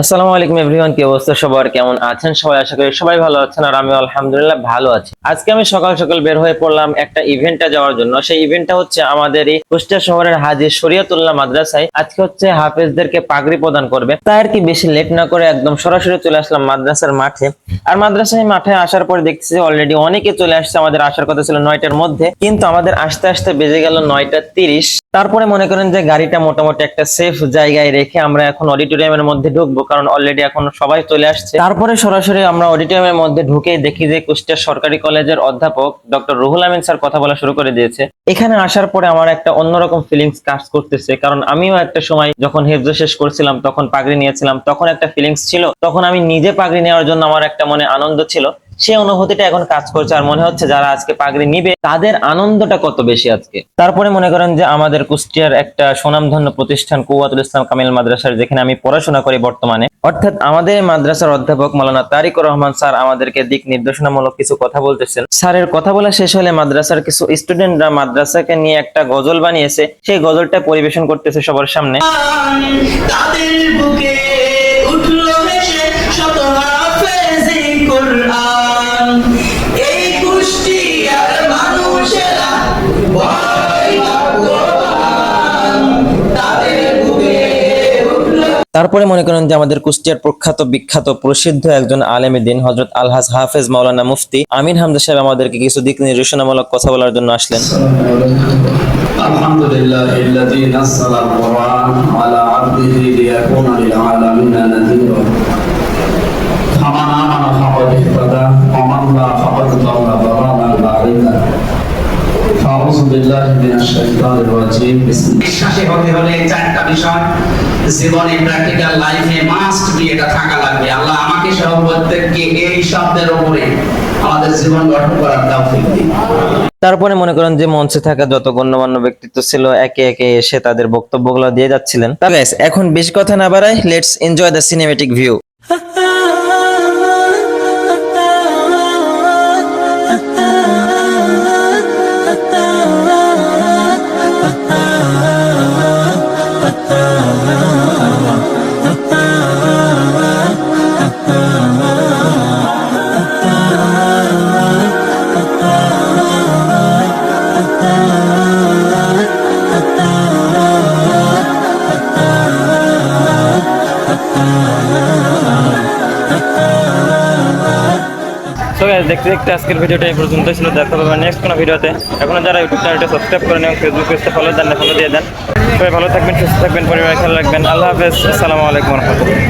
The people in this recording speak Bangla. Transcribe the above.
আসসালামু আলাইকুম এভরিওয়ান, কি অবস্থা সবার? কেমন আছেন? সবাই আশা করি সবাই ভালো আছেন আর আমি আলহামদুলিল্লাহ ভালো আছি। আজকে আমি সকাল সকাল বের হয়ে পড়লাম একটা ইভেন্টে যাওয়ার জন্য। সেই ইভেন্টটা হচ্ছে আমাদের এই কুষ্টিয়া শহরের হাজি শরিয়াতুল্লাহ মাদ্রাসায়। আজকে হচ্ছে হাফেজদেরকে পাগড়ি প্রদান করবে। তাই আর কি বেশি লেট না করে একদম সরাসরি চলে আসলাম মাদ্রাসার মাঠে। আর মাদ্রাসায় মাঠে আসার পরে দেখতেছি অলরেডি অনেকে চলে আসছে। আমাদের আসার কথা ছিল নয়টার মধ্যে। কিন্তু আমাদের আসতে আসতে বেজে গেল নয়টা তিরিশ। তারপরে মনে করেন যে গাড়িটা মোটামুটি একটা সেফ জায়গায় রেখে আমরা এখন অডিটোরিয়ামের মধ্যে ঢুকবো, কারণ অলরেডি এখন সবাই চলে আসছে। তারপরে সরাসরি আমরা অডিটোরিয়ামের মধ্যে ঢুকে দেখি যে কুষ্টিয়া সরকারি কলেজের অধ্যাপক ডক্টর রুহুল আমিন স্যার কথা বলা শুরু করে দিয়েছে। এখানে আসার পরে আমার একটা অন্যরকম ফিলিংস কাজ করতেছে, কারণ আমিও একটা সময় যখন হেফজ শেষ করছিলাম, তখন পাগড়ি নিয়েছিলাম, তখন একটা ফিলিংস ছিল, তখন আমি নিজে পাগড়ি নেওয়ার জন্য আমার একটা মনে আনন্দ ছিল। সেই অনুভূতিটা এখন কাজ করছে। আর মনে হচ্ছে যারা আজকে পাগড়ি নিবে, তাদের আনন্দটা কত বেশি আজকে। তারপরে মনে করেন যে আমাদের কুষ্টিয়ার একটা সুনামধন্য প্রতিষ্ঠান কুয়াতুল ইসলাম কামিল মাদ্রাসার, যেখানে আমি পড়াশোনা করি বর্তমানে। অর্থাৎ আমাদের মাদ্রাসার অধ্যাপক মালানা তারিকুর রহমান স্যার আমাদেরকে দিক নির্দেশনামূলক কিছু কথা বলতেছেন। স্যারের কথা বলা শেষ হলে মাদ্রাসার কিছু স্টুডেন্টরা মাদ্রাসাকে নিয়ে একটা গজল বানিয়েছে। সেই গজলটা পরিবেশন করতেছে সবার সামনে। তারপরে মনে করেন যে আমাদের কুষ্টিয়ার প্রখ্যাত, বিখ্যাত, প্রসিদ্ধ একজন আলেমী দিন হজরত আলহাজ হাফেজ মাওলানা মুফতি আমিন হামদা সাহেব আমাদেরকে কিছু দিক নির্দেশনামূলক কথা বলার জন্য আসলেন। আলহামদুলিল্লাহ তারপরে মনে করেন যে মঞ্চে থাকা যত গণ্যমান্য ব্যক্তিত্ব ছিল একে একে এসে তাদের বক্তব্য দিয়ে যাচ্ছিলেন। এখন বেশ কথা না বাড়ায় let's enjoy the cinematic view so দেখতে দেখতে আজকের ভিডিওটা এই পর্যন্ত ছিল। দেখা হবে নেক্সট কোনো ভিডিওতে এখন যারা ইউটিউব চ্যানেলটা সাবস্ক্রাইব করেন, এবং ফেসবুক পেজটা ফলো দেন ফলো দিয়ে দেন। সবাই ভালো থাকবেন, সুস্থ থাকবেন পরিবার খেয়াল রাখবেন। আল্লাহ হাফেজ। আসসালামু আলাইকুম রহমতুল্লাহ।